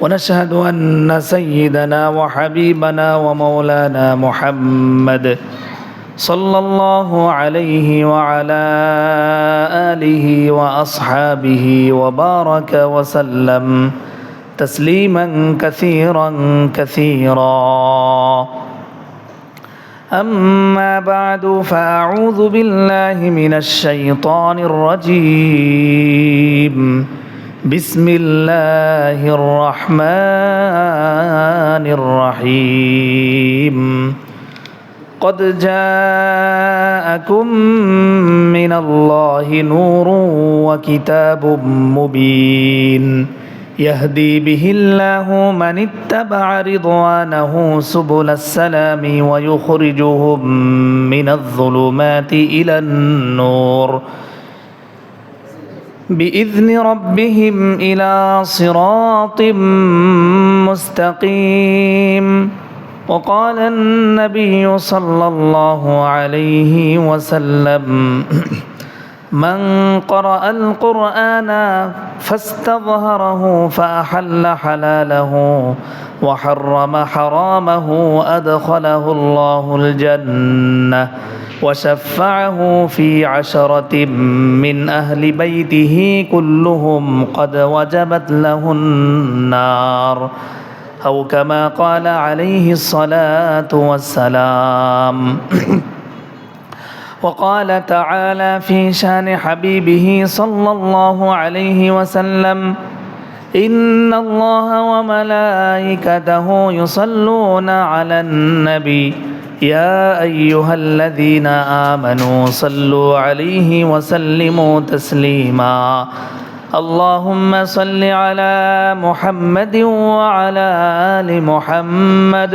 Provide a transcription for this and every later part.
ونشهد أن سيدنا وحبيبنا ومولانا محمد صلى الله عليه وعلى آله وأصحابه وبارك وسلم تسليما كثيرا كثيرا. أما بعد فأعوذ بالله من الشيطان الرجيم. بسم الله الرحمن الرحيم قد جاءكم من الله نور وكتاب مبين يهدي به الله من اتبع رضوانه سبل السلام ويخرجهم من الظلمات إلى النور بإذن ربهم إلى صراط مستقيم. وقال النبي صلى الله عليه وسلم من قرأ القرآن فاستظهره فأحل حلاله وحرم حرامه أدخله الله الجنة وشفعه في عشرة من أهل بيته كلهم قد وجبت له النار أو كما قال عليه الصلاة والسلام وقال تعالى في شان حبيبه صلى الله عليه وسلم إن الله وملائكته يصلون على النبي يا أيها الذين آمنوا صلوا عليه وسلموا تسليما. اللهم صل على محمد وعلى آل محمد.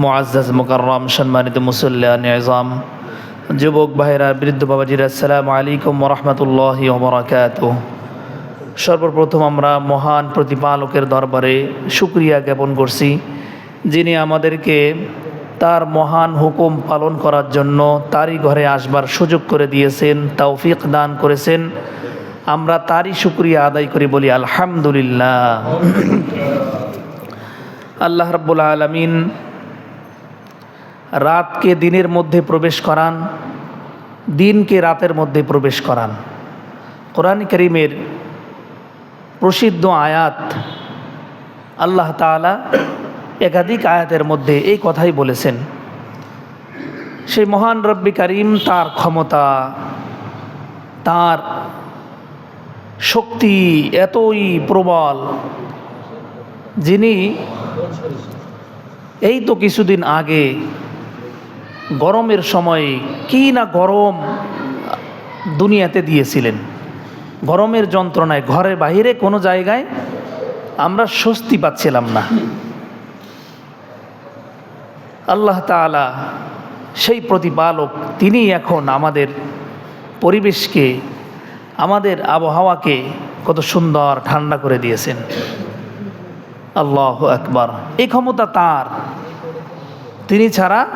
মুআজ্জাজ, মুকাররম, সম্মানিত মুসল্লিয়ান এজাম যুবক ভাইরা, বৃদ্ধ বাবাজিরা, আসসালামু আলাইকুম রহমতুল্লাহ ওবরাকাত সর্বপ্রথম আমরা মহান প্রতিপালকের দরবারে সুক্রিয়া জ্ঞাপন করছি, যিনি আমাদেরকে তার মহান হুকুম পালন করার জন্য তারই ঘরে আসবার সুযোগ করে দিয়েছেন, তৌফিক দান করেছেন। আমরা তারই সুক্রিয়া আদায় করি বলি, আলহামদুলিল্লাহ। আল্লাহ রব্বুল আলমিন রাতকে দিনের মধ্যে প্রবেশ করান, দিনকে রাতের মধ্যে প্রবেশ করান। কোরআন করিমের প্রসিদ্ধ আয়াত আল্লাহ তালা একাধিক আয়াতের মধ্যে এই কথাই বলেছেন, সেই মহান রব্বি করিম তার ক্ষমতা, তার শক্তি এতই প্রবল যিনি এই তো কিছুদিন আগে গরমের সময়ে কি না গরম দুনিয়াতে দিয়েছিলেন? গরমের যন্ত্রণায় ঘরের বাহিরে কোনো জায়গায় আমরা স্বস্তি পাচ্ছিলাম না। আল্লাহ তালা সেই প্রতিপালক, তিনি এখন আমাদের পরিবেশকে, আমাদের আবহাওয়াকে কত সুন্দর ঠান্ডা করে দিয়েছেন। আল্লাহ একবার এই ক্ষমতা তার। তিনি ছাড়া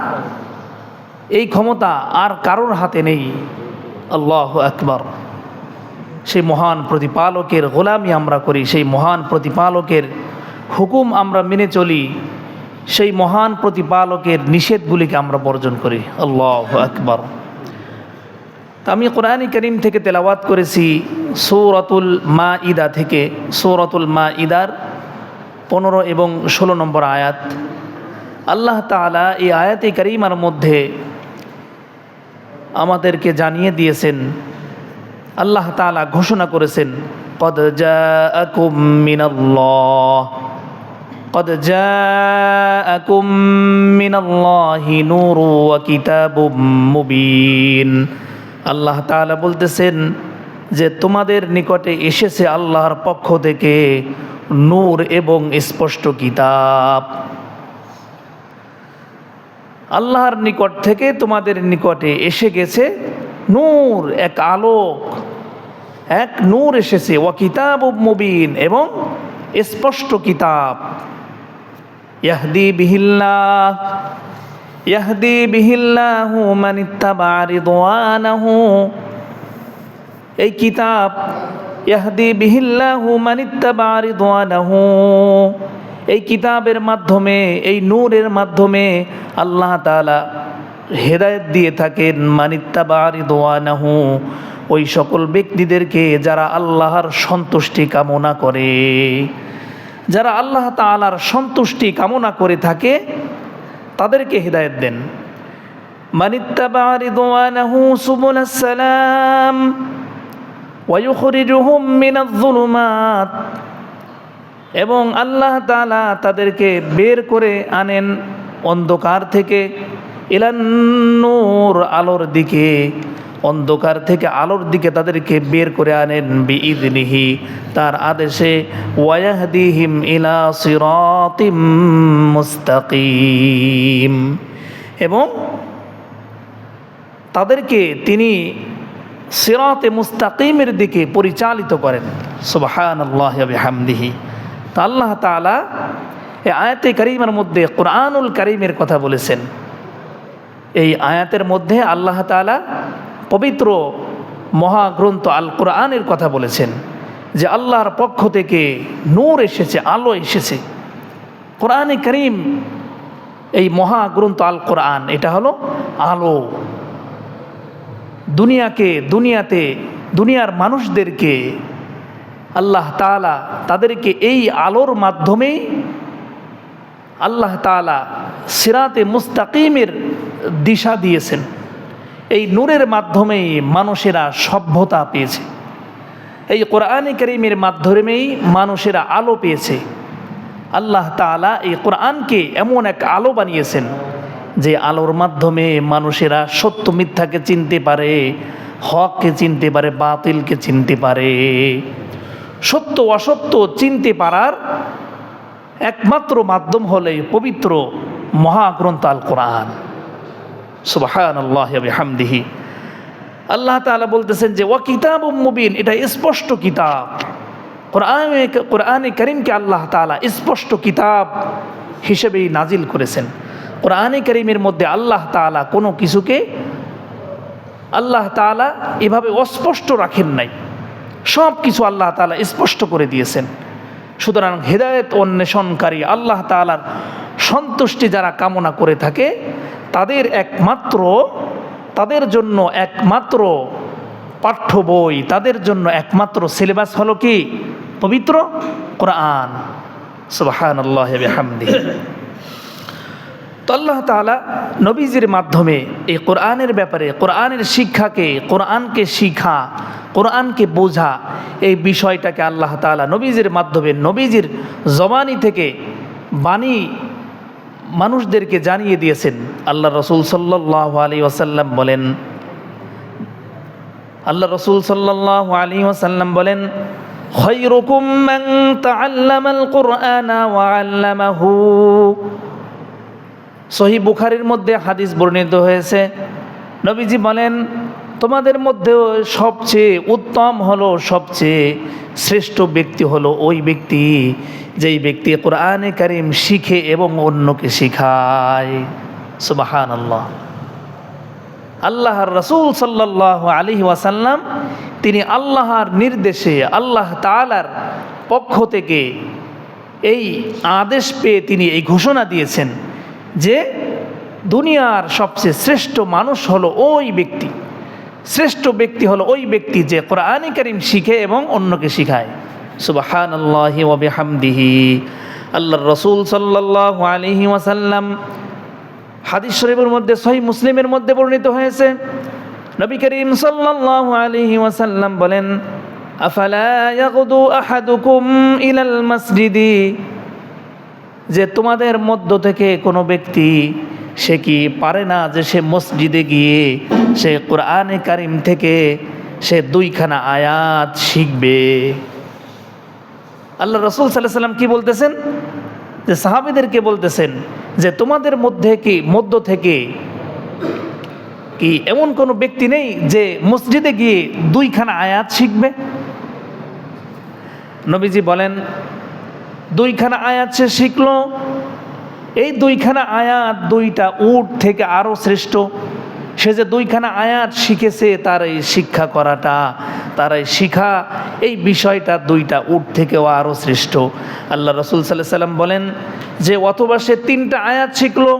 এই ক্ষমতা আর কারোর হাতে নেই। আল্লাহ আকবর। সেই মহান প্রতিপালকের গোলামি আমরা করি, সেই মহান প্রতিপালকের হুকুম আমরা মেনে চলি, সেই মহান প্রতিপালকের নিষেধগুলিকে আমরা বর্জন করি। আল্লাহ আকবর। আমি কোরআনী করিম থেকে তেলাওয়াত করেছি, সৌরতুল মা ইদা থেকে, সৌরতুল মা ইদার পনেরো এবং ষোলো নম্বর আয়াত। আল্লাহ তাআলা এই আয়াতে কারিমার মধ্যে আমাদেরকে জানিয়ে দিয়েছেন আল্লাহ তাআলা ঘোষণা করেছেন قد جاءكم من الله قد جاءكم من الله نور وكتاب مبين আল্লাহ তাআলা বলতেছেন যে তোমাদের নিকটে এসেছে আল্লাহর পক্ষ থেকে নূর এবং স্পষ্ট কিতাব আল্লাহর নিকট থেকে তোমাদের নিকটে এসে গেছে নূর, এক আলোক। এক নূর এসেছে। ও কিতাব মুবিন এবং স্পষ্ট কিতাব। ইয়াহদি বিহিল্লা ইয়াহদি বিহিল্লাহু মান ইত্তাবা রিদওয়ানাহু। এই কিতাব, ইয়াহদি বিহিল্লাহু মান ইত্তাবা রিদওয়ানাহু। এই কিতাবের মাধ্যমে, এই নূরের মাধ্যমে আল্লাহ তাআলা হেদায়েত দিয়ে থাকেন মানিত্তাবা রিদওয়ানাহু ওই সকল ব্যক্তিদেরকে যারা আল্লাহর সন্তুষ্টি কামনা করে। যারা আল্লাহ তাআলার সন্তুষ্টি কামনা করে থাকে, তাদেরকে হেদায়েত দেন। মানিত্তাবা রিদওয়ানাহু সুবুলাস সালাম ওয়ায়ুখরিজুহুম মিনাজ যুলুমাত এবং আল্লাহ তাআলা তাদেরকে বের করে আনেন অন্ধকার থেকে ইলান্নূর আলোর দিকে। অন্ধকার থেকে আলোর দিকে তাদেরকে বের করে আনেন বি বিইদনিহি। তার আদেশে ওয়াহদিহিম ইলা সিরাতিম মুস্তাকিম। এবং তাদেরকে তিনি সিরাতে মুস্তাকিমের দিকে পরিচালিত করেন। সুবহান আল্লাহ হামদিহি তা আল্লাহ তালা এই আয়াতে করিমের মধ্যে কোরআনুল করিমের কথা বলেছেন। এই আয়াতের মধ্যে আল্লাহ তালা পবিত্র মহাগ্রন্থ আল কোরআনের কথা বলেছেন যে আল্লাহর পক্ষ থেকে নূর এসেছে, আলো এসেছে। কোরআনে করিম এই মহাগ্রন্থ আল কোরআন এটা হলো আলো। দুনিয়াকে, দুনিয়াতে, দুনিয়ার মানুষদেরকে আল্লাহ তালা তাদেরকে এই আলোর মাধ্যমেই আল্লাহ তালা সিরাতে মুস্তাকিমের দিশা দিয়েছেন। এই নূরের মাধ্যমেই মানুষেরা সভ্যতা পেয়েছে। এই কোরআনে করিমের মাধ্যমেই মানুষেরা আলো পেয়েছে। আল্লাহ তালা এই কোরআনকে এমন এক আলো বানিয়েছেন যে আলোর মাধ্যমে মানুষেরা সত্য মিথ্যাকে চিনতে পারে, হককে চিনতে পারে, বাতিলকে চিনতে পারে। সত্য অসত্য চিনতে পারার একমাত্র মাধ্যম হলে পবিত্র মহাগ্রন্থ আল কোরআন সুবাহান আল্লাহ আল্লাহ তালা বলতেছেন যে ও কিতাব মুবিন এটা স্পষ্ট কিতাব। কোরআনে কোরআনে করিমকে আল্লাহ তালা স্পষ্ট কিতাব হিসেবেই নাজিল করেছেন। কোরআনে করিমের মধ্যে আল্লাহ তালা কোনো কিছুকে আল্লাহ তালা এভাবে অস্পষ্ট রাখেন নাই। সব কিছু আল্লাহ তালা স্পষ্ট করে দিয়েছেন। সুতরাং হেদায়ত অন্বেষণকারী আল্লাহ তালার সন্তুষ্টি যারা কামনা করে থাকে, তাদের একমাত্র, তাদের জন্য একমাত্র পাঠ্য বই, তাদের জন্য একমাত্র সিলেবাস হলো কি? পবিত্র কোরআন। সুবাহান আল্লাহ হামদি তো আল্লাহ তালা নবীজির মাধ্যমে এই কোরআনের ব্যাপারে, কোরআনের শিক্ষাকে, কোরআনকে শিখা, কোরআনকে বোঝা, এই বিষয়টাকে আল্লাহ তালা নবীজির মাধ্যমে, নবীজির জবানি থেকে বাণী মানুষদেরকে জানিয়ে দিয়েছেন। আল্লাহ রসুল সাল্লাহ আলী ওসাল্লাম বলেন, আল্লাহ রসুল সাল্লাহ আলী ওসাল্লাম বলেন, খৈরকুম মান তাআল্লামাল কুরআনা ওয়া আল্লামাহু। সহি বুখারির মধ্যে হাদিস বর্ণিত হয়েছে। নবীজি বলেন, তোমাদের মধ্যেও সবচেয়ে উত্তম হলো, সবচেয়ে শ্রেষ্ঠ ব্যক্তি হলো ওই ব্যক্তি, যেই ব্যক্তি কোরআনে কারিম শিখে এবং অন্যকে শিখায়। সুবাহান আল্লাহ আল্লাহর রসুল সাল্লাহ আলী ওয়াসাল্লাম, তিনি আল্লাহর নির্দেশে, আল্লাহ তালার পক্ষ থেকে এই আদেশ পেয়ে তিনি এই ঘোষণা দিয়েছেন যে দুনিয়ার সবচেয়ে শ্রেষ্ঠ মানুষ হলো ওই ব্যক্তি। শ্রেষ্ঠ ব্যক্তি হলো ওই ব্যক্তি যে কোরআনে করিম শিখে এবং অন্যকে শিখায়। সুবাহান আল্লাহি ওবিহামদিহি আল্লাহ রসুল সাল্লাহ আলহি ওয়াসাল্লাম হাদিস শরীফের মধ্যে সহি মুসলিমের মধ্যে বর্ণিত হয়েছে। নবী করিম সাল্লাল্লাহু আলাইহি ওয়াসাল্লাম বলেন, আফালা ইয়াগদু আহাদুকুম ইলাল মসজিদি? যে তোমাদের মধ্য থেকে কোনো ব্যক্তি, সে কি পারে না যে সে মসজিদে গিয়ে সে কোরআনে কারিম থেকে সে দুইখানা আয়াত শিখবে? আল্লাহ রসুল সাল্লাহ সাল্লাম কি বলতেছেন? যে সাহাবিদেরকে বলতেছেন যে তোমাদের মধ্যে কি, মধ্য থেকে কি এমন কোনো ব্যক্তি নেই যে মসজিদে গিয়ে দুইখানা আয়াত শিখবে? নবীজি বলেন দুইখানা আয়াত সে শিখলো। এই দুইখানা আয়াত দুইটা উট থেকে আরও শ্রেষ্ঠ। সে যে দুইখানা আয়াত শিখেছে, তার এই শিক্ষা করাটা, তার এই শিখা, এই বিষয়টা দুইটা উট থেকেও আরও শ্রেষ্ঠ। আল্লাহ রসুল সাল্লাহ সাল্লাম বলেন যে, অথবা সে তিনটা আয়াত শিখলো,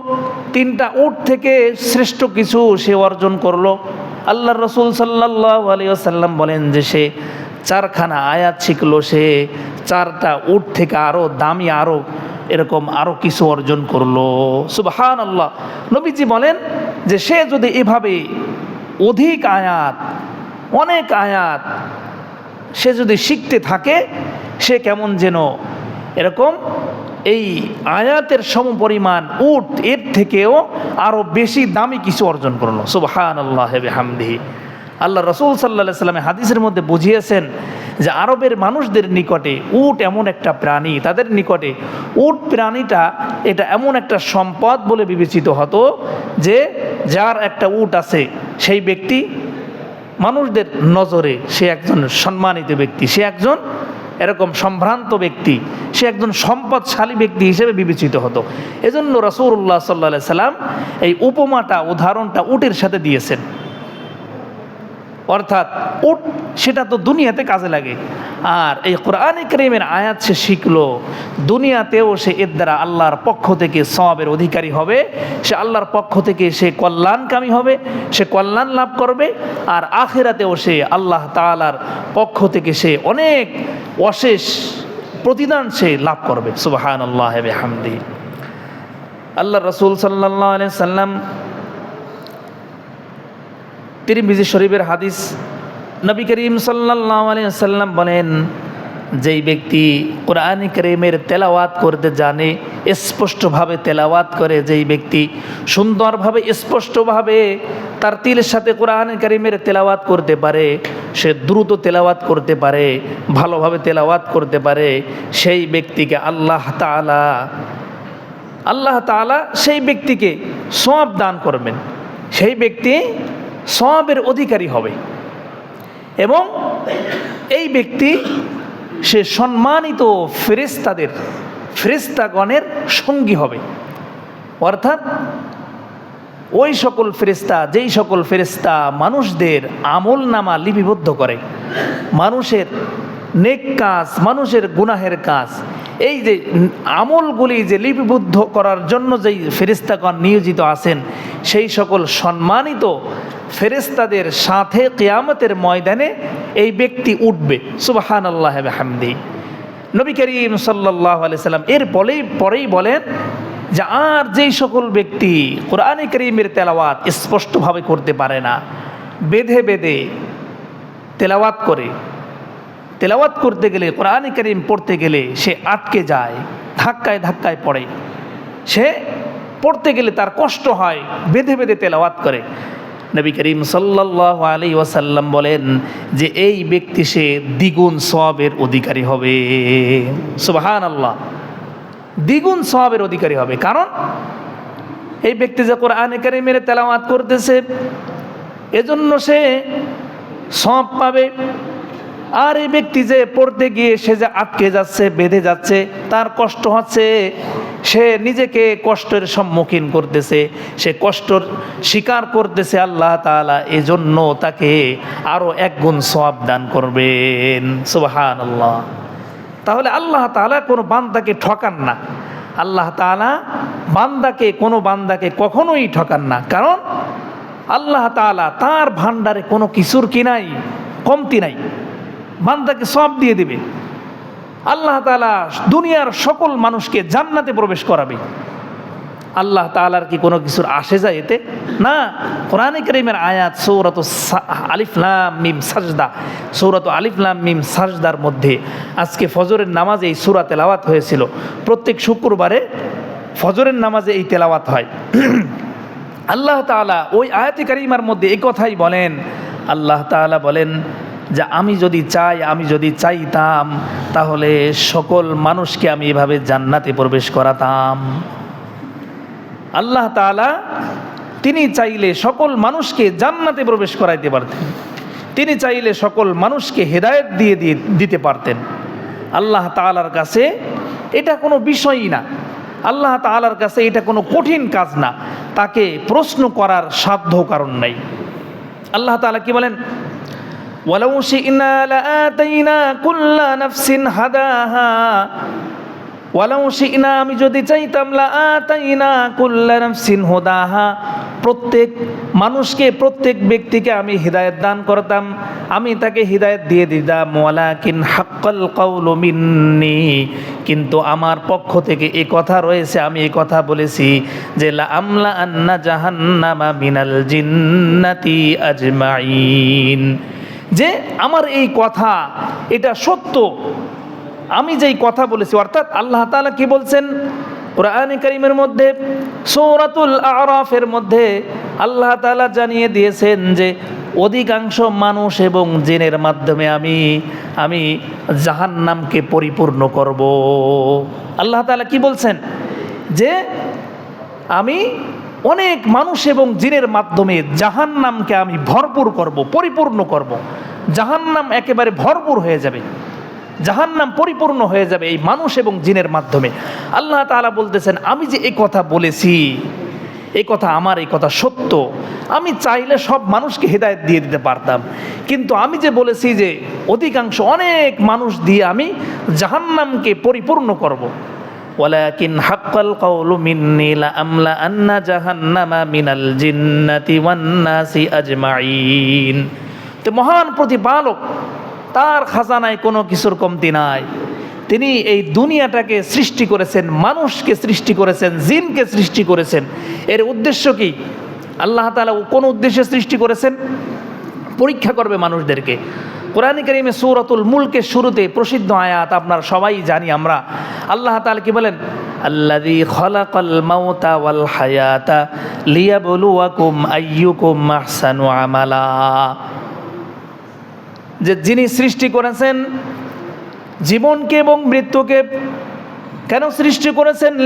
তিনটা উট থেকে শ্রেষ্ঠ কিছু সে অর্জন করল। আল্লাহ রসুল সাল্লাহ আলিয়াল্লাম বলেন যে, সে চারখানা আয়াত শিখলো সে, চারটা উট থেকে আরও দামি আরও এরকম আরও কিছু অর্জন করল। সুবহান আল্লাহ নবীজি বলেন যে সে যদি এভাবে অধিক আয়াত, অনেক আয়াত সে যদি শিখতে থাকে, সে কেমন যেন এরকম এই আয়াতের সম পরিমাণ উট এর থেকেও আরও বেশি দামি কিছু অর্জন করল। সুবহান আল্লাহ হেবে হামদিহি আল্লাহ রসুল সাল্লা সাল্লামে হাদিসের মধ্যে বুঝিয়েছেন যে আরবের মানুষদের নিকটে উট এমন একটা প্রাণী, তাদের নিকটে উট প্রাণীটা এটা এমন একটা সম্পদ বলে বিবেচিত হতো যে যার একটা উট আছে, সেই ব্যক্তি মানুষদের নজরে সে একজন সম্মানিত ব্যক্তি, সে একজন এরকম সম্ভ্রান্ত ব্যক্তি, সে একজন সম্পদশালী ব্যক্তি হিসেবে বিবেচিত হতো। এজন্য রসুল্লাহ সাল্লা সাল্লাম এই উপমাটা, উদাহরণটা উটের সাথে দিয়েছেন। অর্থাৎ উট, সেটা তো দুনিয়াতে কাজে লাগে। আর এই কোরআন করিমের আয়াত সে শিখলো, দুনিয়াতেও সে এর দ্বারা আল্লাহর পক্ষ থেকে সবাবের অধিকারী হবে, সে আল্লাহর পক্ষ থেকে সে কল্যাণকামী হবে, সে কল্যাণ লাভ করবে, আর আখেরাতেও সে আল্লাহ তালার পক্ষ থেকে সে অনেক অশেষ প্রতিদান সে লাভ করবে। সুবাহান আল্লাহ হামদি আল্লাহ রসুল সাল্লাহ সাল্লাম তিরমিজি শরীফের হাদিস নবী করিম সাল্লাহ সাল্লাম বলেন, যেই ব্যক্তি কোরআন করিমের তেলাওয়াত করতে জানে, স্পষ্টভাবে তেলাওয়াত করে, যেই ব্যক্তি সুন্দরভাবে, স্পষ্টভাবে তার তিলের সাথে কোরআন করিমের তেলাওয়াত করতে পারে, সে দ্রুত তেলাওয়াত করতে পারে, ভালোভাবে তেলাওয়াত করতে পারে, সেই ব্যক্তিকে আল্লাহ তালা আল্লাহ তালা সেই ব্যক্তিকে সব দান করবেন। সেই ব্যক্তি সবের অধিকারী হবে। এবং এই ব্যক্তি, সে সম্মানিত ফেরিস্তাদের ফেরিস্তাগণের সঙ্গী হবে। অর্থাৎ ওই সকল ফেরিস্তা যেই সকল ফেরিস্তা মানুষদের আমল নামা লিপিবদ্ধ করে, মানুষের নেক কাজ, মানুষের গুনাহের কাজ, এই যে আমলগুলি যে লিপিবদ্ধ করার জন্য যেই ফেরিস্তাগণ নিয়োজিত আছেন, সেই সকল সম্মানিত ফেরেস্তাদের সাথে কেয়ামতের ময়দানে এই ব্যক্তি উঠবে। সুবাহান আল্লাহ হামদি। নবী করিম সাল্লাহ সাল্লাম এর পরেই পরেই বলেন যে আর যেই সকল ব্যক্তি কোরআনে করিমের তেলাওয়াত স্পষ্টভাবে করতে পারে না, বেঁধে বেঁধে তেলাওয়াত করে তেলাওয়াত করতে গেলে, কোরআনে করিম পড়তে গেলে সে আটকে যায়, ধাক্কায় ধাক্কায় পড়ে। সে পড়তে গেলে তার কষ্ট হয়, বেঁধে বেঁধে তেলাওয়াত করে। নবী করিম সাল্লাহ আলী ওয়াসাল্লাম বলেন যে, এই ব্যক্তি সে দ্বিগুণ সবের অধিকারী হবে। সুবাহান আল্লাহ দ্বিগুণ সবের অধিকারী হবে। কারণ, এই ব্যক্তি যে কোরআনে কারিমের তেলাওয়াত করতেছে, এজন্য সে সব পাবে। আর এই ব্যক্তি যে পড়তে গিয়ে সে যে আটকে যাচ্ছে, বেঁধে যাচ্ছে, তার কষ্ট হচ্ছে, সে নিজেকে কষ্টের সম্মুখীন করতেছে, সে কষ্টর স্বীকার করতেছে আল্লাহ তালা এজন্য তাকে আরও এক গুণ সব দান করবেন। সুবাহান আল্লাহ তাহলে আল্লাহ তালা কোনো বান্দাকে ঠকান না। আল্লাহ তালা বান্দাকে, কোনো বান্দাকে কখনোই ঠকান না। কারণ আল্লাহ তালা তার ভান্ডারে কোনো কিছুর কি নাই, কমতি নাই। বান্দাকে সব দিয়ে দেবে। আল্লাহ তাআলা দুনিয়ার সকল মানুষকে জান্নাতে প্রবেশ করাবে। আল্লাহ তাআলার কি কোনো কিছুর আসে যায় এতে? না। কোরআনে করিমের আয়াত সৌরত আলিফলাম মিম সাজদা। সৌরত আলিফলাম মিম সাজদার মধ্যে আজকে ফজরের নামাজে এই সুরা তেলাওয়াত হয়েছিল। প্রত্যেক শুক্রবারে ফজরের নামাজে এই তেলাওয়াত হয়। আল্লাহ তাআলা ওই আয়াতি কারিমার মধ্যে এই কথাই বলেন। আল্লাহ তাআলা বলেন যে আমি যদি চাই, আমি যদি চাইতাম, তাহলে সকল মানুষকে আমি এভাবে জান্নাতে প্রবেশ করাতাম। আল্লাহ তাআলা তিনি চাইলে সকল মানুষকে জান্নাতে প্রবেশ করাইতে পারতেন। তিনি চাইলে সকল মানুষকে হেদায়েত দিয়ে দিয়ে দিতে পারতেন। আল্লাহ তাআলার কাছে এটা কোনো বিষয়ই না। আল্লাহ তাআলার কাছে এটা কোনো কঠিন কাজ না। তাকে প্রশ্ন করার সাধ্য কারণ নাই। আল্লাহ তাআলা কি বলেন? ওয়ালাউ শি'না লাআতাইনা কুল্লা নাফসিন হাদাহা। ওয়ালাউ শি'না আমি যদি চাইতাম লাআতাইনা কুল্লা নাফসিন হুদাহা। প্রত্যেক মানুষকে, প্রত্যেক ব্যক্তিকে আমি হিদায়ত দান করতাম। আমি তাকে হিদায়ত দিয়ে দিতাম, ওয়ালাকিন হাক্কাল কাউলু মিন্নি। কিন্তু আমার পক্ষ থেকে এ কথা রয়েছে, আমি এ কথা বলেছি যে, লা আমলা আন্না জাহান্নামা মিনাল জিন্নাতি আজমাইন যে আমার এই কথা, এটা সত্য। আমি যেই কথা বলেছি, অর্থাৎ আল্লাহ তাআলা কি বলছেন? কোরআনে কারিমের মধ্যে, সৌরাতুল আরাফের মধ্যে আল্লাহ তালা জানিয়ে দিয়েছেন যে, অধিকাংশ মানুষ এবং জেনের মাধ্যমে আমি আমি জাহান্নামকে পরিপূর্ণ করব। আল্লাহ তালা কি বলছেন? যে আমি অনেক মানুষ এবং জিনের মাধ্যমে জাহান্নামকে আমি ভরপুর করব, পরিপূর্ণ করব। জাহান্নাম একেবারে ভরপুর হয়ে যাবে। জাহান্নাম পরিপূর্ণ হয়ে যাবে এই মানুষ এবং জিনের মাধ্যমে। আল্লাহ তাআলা বলতেছেন, আমি যে এই কথা বলেছি এই কথা আমার এই কথা সত্য। আমি চাইলে সব মানুষকে হেদায়েত দিয়ে দিতে পারতাম। কিন্তু আমি যে বলেছি যে, অধিকাংশ অনেক মানুষ দিয়ে আমি জাহান্নামকে পরিপূর্ণ করব। ওয়ালাকিন হাক্কাল কাউলু মিন্নি আন্না জাহান্নামা মিনাল জিন্নাতি ওয়ান তো মহান প্রতিপালক, তার খাজানায় কোনো কিছুর কমতি নাই। তিনি এই দুনিয়াটাকে সৃষ্টি করেছেন, মানুষকে সৃষ্টি করেছেন, জিনকে সৃষ্টি করেছেন। এর উদ্দেশ্য কি? আল্লাহ তাআলা কোন উদ্দেশ্যে সৃষ্টি করেছেন? পরীক্ষা করবে মানুষদেরকে। কোরআন করিমে সৌরতুল মুলকের শুরুতে প্রসিদ্ধ আয়াত আপনার সবাই জানি আমরা। আল্লাহ তাআলা কি বলেন? খলাকাল আইয়ুকুম যে যিনি সৃষ্টি করেছেন, জীবনকে এবং মৃত্যুকে কেন সৃষ্টি করেছেন?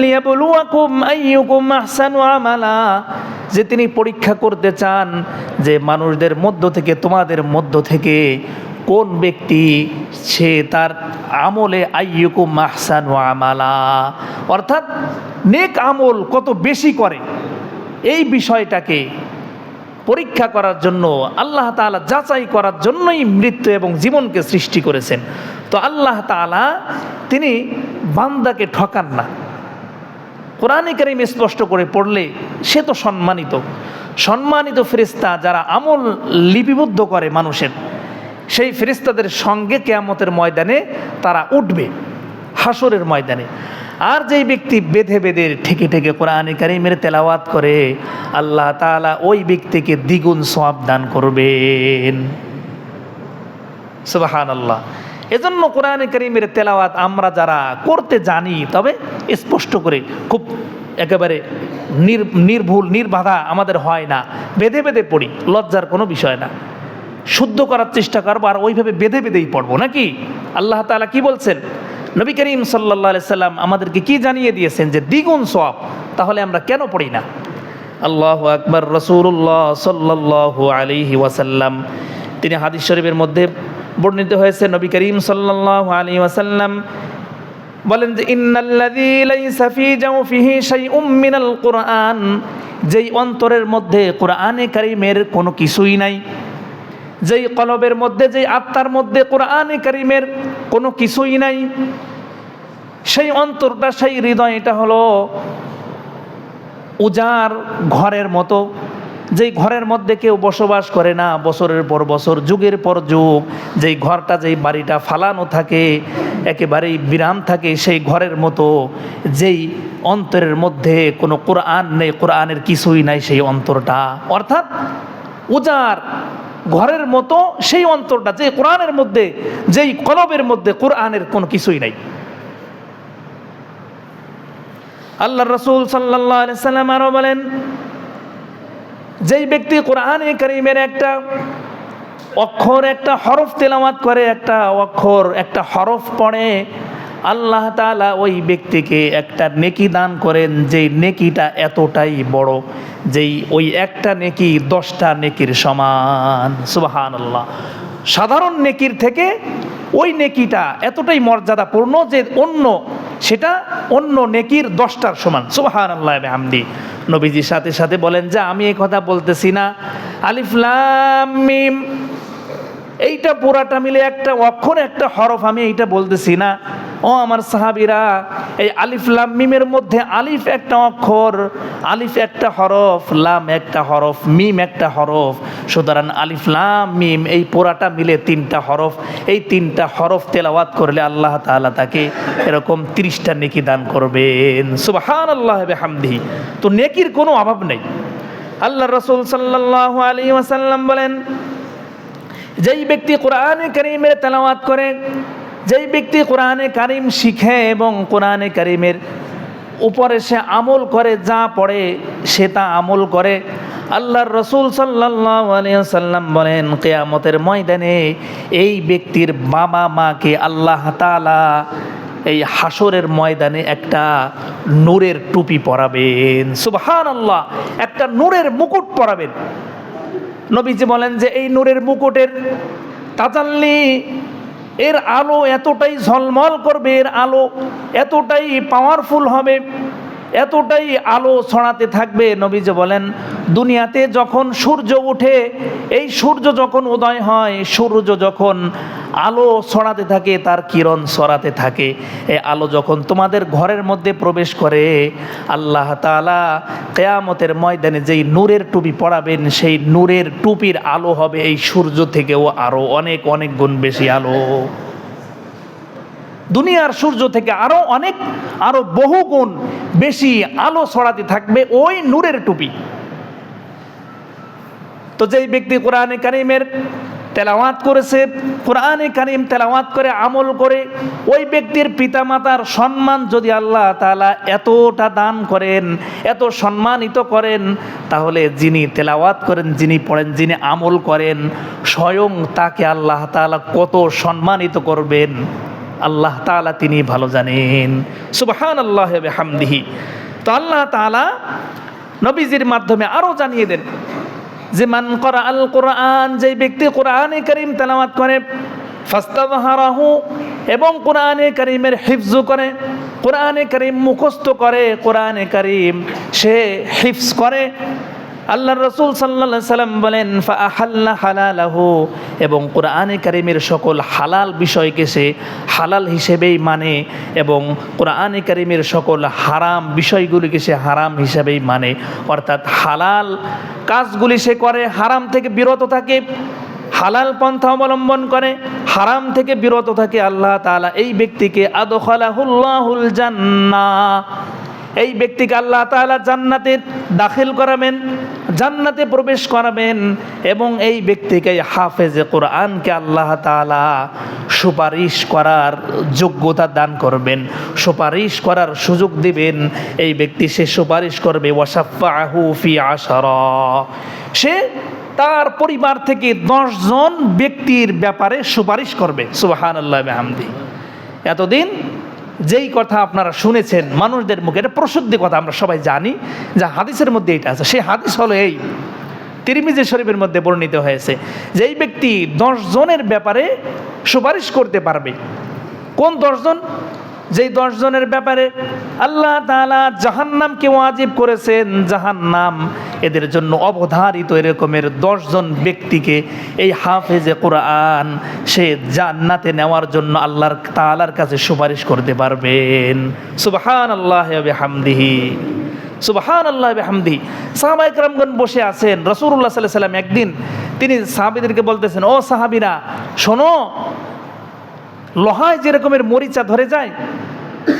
আমালা। যে তিনি পরীক্ষা করতে চান যে মানুষদের মধ্য থেকে, তোমাদের মধ্য থেকে কোন ব্যক্তি সে তার আমলে আইয়ুকুম আহসানু আমালা। অর্থাৎ নেক আমল কত বেশি করে। এই বিষয়টাকে পরীক্ষা করার জন্য, আল্লাহ তাআলা যাচাই করার জন্যই মৃত্যু এবং জীবনকে সৃষ্টি করেছেন। তো আল্লাহ তাআলা তিনি বান্দাকে ঠকান না। কোরআনে কারিম স্পষ্ট করে পড়লে সে তো সম্মানিত। সম্মানিত ফেরিস্তা যারা আমল লিপিবদ্ধ করে মানুষের, সেই ফেরিস্তাদের সঙ্গে কেয়ামতের ময়দানে তারা উঠবে হাসরের ময়দানে। আর যেই ব্যক্তি বেঁধে বেঁধে ঠেকে ঠেকে কোরআনে কারিমের তেলাওয়াত করে, আল্লাহ তাআলা ওই ব্যক্তিকে দ্বিগুণ সওয়াব দান করবেন। সুবাহান আল্লাহ এজন্য কোরআনে করিমের তেলাওয়াত আমরা যারা করতে জানি, তবে স্পষ্ট করে খুব একেবারে নির, নির্ভুল, নির্বাধা আমাদের হয় না। বেঁধে বেঁধে পড়ি, লজ্জার কোনো বিষয় না। শুদ্ধ করার চেষ্টা করব আর ওইভাবে বেঁধে, বেঁধেই পড়ব, নাকি? আল্লাহ তাআলা কি বলছেন? নবী করিম সাল্লা সাল্লাম আমাদেরকে কি জানিয়ে দিয়েছেন যে দ্বিগুণ সব তাহলে আমরা কেন পড়ি না? আল্লাহ আকবর রসুল্লাহ সাল্লাহ আলিহি ওয়াসাল্লাম। তিনি হাদিস শরীফের মধ্যে বর্ণিত হয়েছে নবী করিম সাল্লাহ আলী ওয়াসাল্লাম বলেন যে, ইন্নাল্লাযী লাইসা ফী জাওফিহি শাইউম মিনাল কুরআন যেই অন্তরের মধ্যে কোরআনে কারিমের কোনো কিছুই নাই, যেই কলবের মধ্যে, যেই আত্মার মধ্যে কোরআনে কারিমের কোনো কিছুই নাই, সেই অন্তরটা, সেই হৃদয় এটা হলো উজার ঘরের মতো। যেই ঘরের মধ্যে কেউ বসবাস করে না, বছরের পর বছর, যুগের পর যুগ, যেই ঘরটা, যেই বাড়িটা ফালানো থাকে, একেবারেই বিরাম থাকে, সেই ঘরের মতো, যেই অন্তরের মধ্যে কোনো কোরআন নেই, কোরআনের কিছুই নাই সেই অন্তরটা। অর্থাৎ উজার ঘরের মতো সেই অন্তরটা, যে কোরআনের মধ্যে, যেই কলবের মধ্যে কোরআনের কোনো কিছুই নাই। আল্লাহ রসুল সাল্লাহ সাল্লাম আরও বলেন যেই ব্যক্তি কোরআনে করিমের একটা অক্ষর, একটা হরফ তেলামাত করে, একটা অক্ষর, একটা হরফ পড়ে, আল্লাহ তাআলা ওই ব্যক্তিকে একটা নেকি দান করেন, যেই নেকিটা এতটাই বড়, যেই ওই একটা নেকি দশটা নেকির সমান। সুবাহান আল্লাহ সাধারণ নেকির থেকে ওই নেকিটা এতটাই মর্যাদাপূর্ণ যে অন্য সেটা অন্য নেকির দশটার সমান। সুবাহান আল্লাহ হামদি নবীজির সাথে সাথে বলেন, যে, আমি এই কথা বলতেছি না। আলিফলাম মিম, এইটা পুরাটা মিলে একটা অক্ষর, একটা হরফ, আমি এইটা বলতেছি না। ও আমার সাহাবিরা, এই আলিফ লাম মিমের মধ্যে আলিফ একটা অক্ষর, আলিফ একটা হরফ, লাম একটা হরফ, মিম একটা হরফ। সুতরাং আলিফ, লাম, মিম এই পোড়াটা মিলে তিনটা হরফ। এই তিনটা হরফ তেলাওয়াত করলে আল্লাহ তাআলা তাকে এরকম তিরিশটা নেকি দান করবেন। সুবাহান আল্লাহ হামদিহি তো নেকির কোনো অভাব নেই। আল্লাহ রসুল সাল্লাহ আলী ওয়াসাল্লাম বলেন, যেই ব্যক্তি কোরআনে করিমের তেলাওয়াত করে যেই ব্যক্তি কোরআনে কারিম শিখে এবং কোরআনে কারিমের উপরে সে আমল করে, যা পড়ে সে তা আমল করে। আল্লাহর রসুল সাল্লাম বলেন, কেয়ামতের ময়দানে এই ব্যক্তির বাবা মাকে আল্লাহ তালা এই হাসরের ময়দানে একটা নূরের টুপি পরাবেন। সুবহান আল্লাহ একটা নূরের মুকুট পরাবেন। নবীজি বলেন যে, এই নূরের মুকুটের তাজাল্লি এর আলো এতটাই ঝলমল করবে এর আলো এতটাই পাওয়ারফুল হবে। এতটাই আলো ছড়াতে থাকবে, নবীজি বলেন, দুনিয়াতে যখন সূর্য ওঠে এই সূর্য যখন উদয় হয়, সূর্য যখন আলো ছড়াতে থাকে, তার কিরণ ছড়াতে থাকে। এই আলো যখন তোমাদের ঘরের মধ্যে প্রবেশ করে, আল্লাহ তালা কেয়ামতের ময়দানে যেই নূরের টুপি পড়াবেন সেই নূরের টুপির আলো হবে এই সূর্য থেকেও আরও অনেক অনেক গুণ বেশি আলো। দুনিয়ার সূর্য থেকে আরও অনেক, আরও বহু গুণ বেশি আলো ছড়াতে থাকবে ওই নূরের টুপি। তো যেই ব্যক্তি কোরআনে কারিমের তেলাওয়াত করেছে, কোরআনে কারিম তেলাওয়াত করে, আমল করে, ওই ব্যক্তির পিতামাতার সম্মান যদি আল্লাহ তালা এতটা দান করেন, এত সম্মানিত করেন, তাহলে যিনি তেলাওয়াত করেন, যিনি পড়েন, যিনি আমল করেন, স্বয়ং তাকে আল্লাহ তালা কত সম্মানিত করবেন। আল্লাহ তালা তিনি ভালো জানেন। সুবাহান আল্লাহ হামদিহি তো আল্লাহ তালা নবীজির মাধ্যমে আরও জানিয়ে দেন যে, মান করা আল কোরআন যে ব্যক্তি কোরআনে করিম তেলাওয়াত করে ফাস্তাবাহারাহু এবং কোরআনে করিমের হিফজ করে, কোরআনে করিম মুখস্থ করে, কোরআনে করিম সে হিফজ করে আল্লাহ রসুল সাল্লা সাল্লাম বলেন ফাহাল্লা হালালাহু। এবং কোরআনে কারিমের সকল হালাল বিষয়কে সে হালাল হিসেবেই মানে এবং কোরআনে কারিমের সকল হারাম বিষয়গুলিকে সে হারাম হিসেবেই মানে। অর্থাৎ হালাল কাজগুলি সে করে, হারাম থেকে বিরত থাকে, হালাল পন্থা অবলম্বন করে, হারাম থেকে বিরত থাকে আল্লাহ তাআলা। এই ব্যক্তিকে আদখালাহুল্লাহুল জান্নাহ। এই ব্যক্তিকে আল্লাহ তাআলা জান্নাতে দাখিল করাবেন, জান্নাতে প্রবেশ করাবেন এবং এই ব্যক্তিকে হাফেজে কোরআনকে আল্লাহ তাআলা সুপারিশ করার যোগ্যতা দান করবেন, সুপারিশ করার সুযোগ দিবেন। এই ব্যক্তি সে সুপারিশ করবে ওয়াসাফাহু ফি আশারা। সে তার পরিবার থেকে জন ব্যক্তির ব্যাপারে সুপারিশ করবে। সুবাহান আল্লাহ হামদি এতদিন যেই কথা আপনারা শুনেছেন মানুষদের মুখে, এটা প্রসিদ্ধ কথা, আমরা সবাই জানি, যে হাদিসের মধ্যে এটা আছে। সেই হাদিস হলো এই, তিরমিজি শরীফের মধ্যে বর্ণিত হয়েছে যেই ব্যক্তি দশজনের ব্যাপারে সুপারিশ করতে পারবে। কোন দশজন যেই দশজনের ব্যাপারে আল্লাহ তালা জাহান্নামকে ওয়াজিব করেছেন, জাহান্নাম এদের জন্য অবধারিত এরকমের দশজন ব্যক্তিকে এই হাফেজে কোরআন সে জান্নাতে নেওয়ার জন্য আল্লাহর তালার কাছে সুপারিশ করতে পারবেন। সুবাহান আল্লাহ হামদিহি সুবাহান আল্লাহ হামদি সাহাবাই রামগণ বসে আছেন। রসুল্লাহ সাল্লাহ সাল্লাম একদিন তিনি সাহাবিদেরকে বলতেছেন, ও সাহাবিরা, শোনো লোহায় যেরকমের মরিচা ধরে যায়,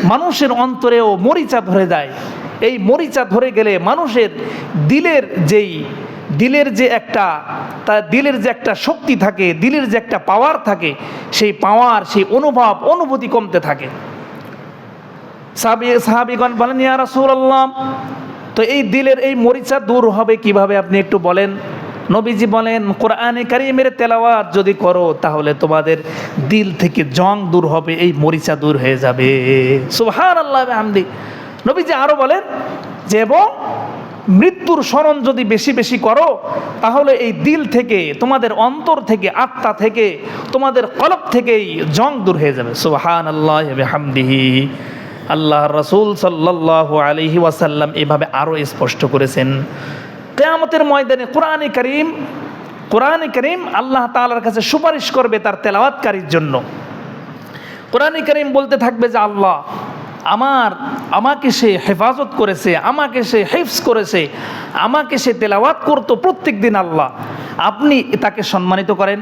মানুষের অন্তরেও মরিচা ধরে যায়। এই মরিচা ধরে গেলে মানুষের দিলের যেই, দিলের যে একটা তার দিলের যে একটা শক্তি থাকে, দিলের যে একটা পাওয়ার থাকে, সেই পাওয়ার সেই অনুভব, অনুভূতি কমতে থাকে। বলেন তো এই দিলের এই মরিচা দূর হবে কীভাবে? আপনি একটু বলেন। নবীজি বলেন, কোরআনে কারিমের তেলাওয়াত যদি করো, তাহলে তোমাদের দিল থেকে জং দূর হবে, এই মরিচা দূর হয়ে যাবে। সুবহান আল্লাহ হামদি নবীজি আরও বলেন যে, এবং মৃত্যুর স্মরণ যদি বেশি বেশি করো, তাহলে এই দিল থেকে, তোমাদের অন্তর থেকে, আত্মা থেকে, তোমাদের কলব থেকেই জং দূর হয়ে যাবে। সুবহান আল্লাহ হামদিহি আল্লাহ রসুল সাল্লাহ আলহি ওয়াসাল্লাম এভাবে আরও স্পষ্ট করেছেন। কেয়ামতের ময়দানে কোরআনে করিম কোরআনে করিম আল্লাহ তালার কাছে সুপারিশ করবে তার তেলাওয়াতকারীর জন্য। কোরআনে করিম বলতে থাকবে যে, আল্লাহ, আমার, আমাকে সে হেফাজত করেছে, আমাকে সে হেফস করেছে, আমাকে সে তেলাওয়াত করতো প্রত্যেক দিন আল্লাহ। আপনি তাকে সম্মানিত করেন।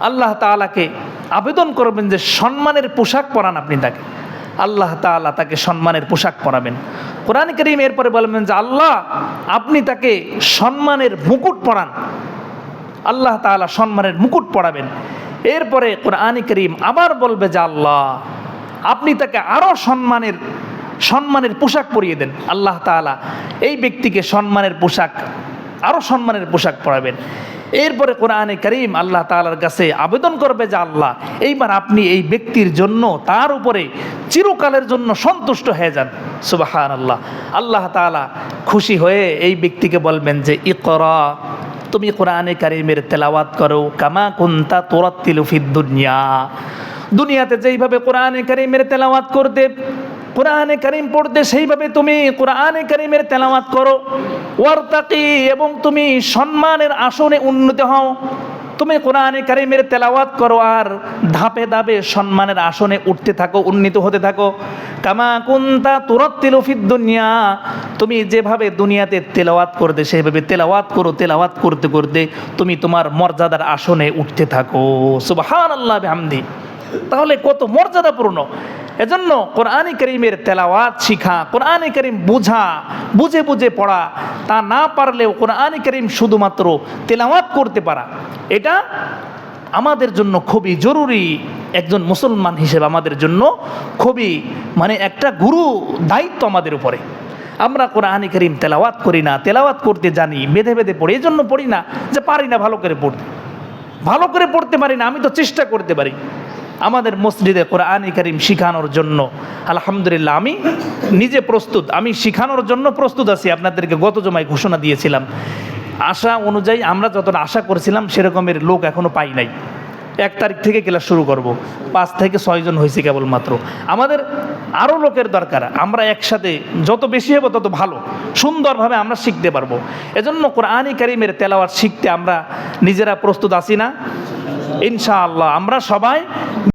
আল্লাহ তালাকে আবেদন করবেন যে, সম্মানের পোশাক পরান আপনি তাকে। আল্লাহ তাআলা তাকে সম্মানের পোশাক পরাবেন। কোরআন করিম এরপরে বলবেন যে, আল্লাহ, আপনি তাকে সম্মানের মুকুট পরান। আল্লাহ তাআলা সম্মানের মুকুট পরাবেন। এরপরে কোরআন করিম আবার বলবে যে, আল্লাহ, আপনি তাকে আরও সম্মানের সম্মানের পোশাক পরিয়ে দেন। আল্লাহ তাআলা এই ব্যক্তিকে সম্মানের পোশাক আরও সম্মানের পোশাক পরাবেন। এরপরে কোরআনে করিম আল্লাহ তাআলার কাছে আবেদন করবে যে আল্লাহ, এইবার আপনি এই ব্যক্তির জন্য, তার উপরে চিরকালের জন্য সন্তুষ্ট হয়ে যান। সুবাহান আল্লাহ আল্লাহ তাআলা খুশি হয়ে এই ব্যক্তিকে বলবেন যে, ইকরা, তুমি কোরআনে কারিমের তেলাওয়াত করো, কামা কুন্তা তোরাত্তিলুফিদ দুনিয়া। দুনিয়াতে যেইভাবে কোরআনে কারিমের তেলাওয়াত করতে কোরআনে করিম পড়তে সেইভাবে তুমি কোরআনে করিমের তেলাওয়াত করো। ওয়ার্তাকি, এবং তুমি সম্মানের আসনে উন্নত হও। তুমি কোরআনে কারিমের তেলাওয়াত করো আর ধাপে ধাপে সম্মানের আসনে উঠতে থাকো, উন্নীত হতে থাকো। কামা কুন্তা তুরত্তিল দুনিয়া, তুমি যেভাবে দুনিয়াতে তেলাওয়াত করতে সেভাবে তেলাওয়াত করো, তেলাওয়াত করতে করতে তুমি তোমার মর্যাদার আসনে উঠতে থাকো। সুবাহান আল্লাহ হামদি তাহলে কত মর্যাদাপূর্ণ। এজন্য কোরআনী করিমের তেলাওয়াত শিখা, কোরআনে করিম বুঝা, বুঝে বুঝে পড়া, তা না পারলেও কোরআনী করিম শুধুমাত্র তেলাওয়াত করতে পারা, এটা আমাদের জন্য খুবই জরুরি। একজন মুসলমান হিসেবে আমাদের জন্য খুবই মানে একটা গুরু দায়িত্ব আমাদের উপরে। আমরা কোরআনী করিম তেলাওয়াত করি না, তেলাওয়াত করতে জানি, বেঁধে বেঁধে পড়ি এই জন্য পড়ি না যে পারি না ভালো করে পড়তে। ভালো করে পড়তে পারি না, আমি তো চেষ্টা করতে পারি। আমাদের মসজিদে কোরআন করিম শিখানোর জন্য। আলহামদুলিল্লাহ, আমি নিজে প্রস্তুত। আমি শিখানোর জন্য প্রস্তুত আছি। আপনাদেরকে গত জমায় ঘোষণা দিয়েছিলাম। আশা অনুযায়ী আমরা যতটা আশা করেছিলাম, সেরকমের লোক এখনও পাই নাই। এক তারিখ থেকে ক্লাস শুরু করব। পাঁচ থেকে ছয়জন হয়েছে কেবলমাত্র। আমাদের আরও লোকের দরকার। আমরা একসাথে যত বেশি হব তত ভালো। সুন্দরভাবে আমরা শিখতে পারব। এজন্য কোরআনই কারিমের তেলাওয়াত শিখতে আমরা নিজেরা প্রস্তুত আছি না? ইনশাআল্লাহ, আমরা সবাই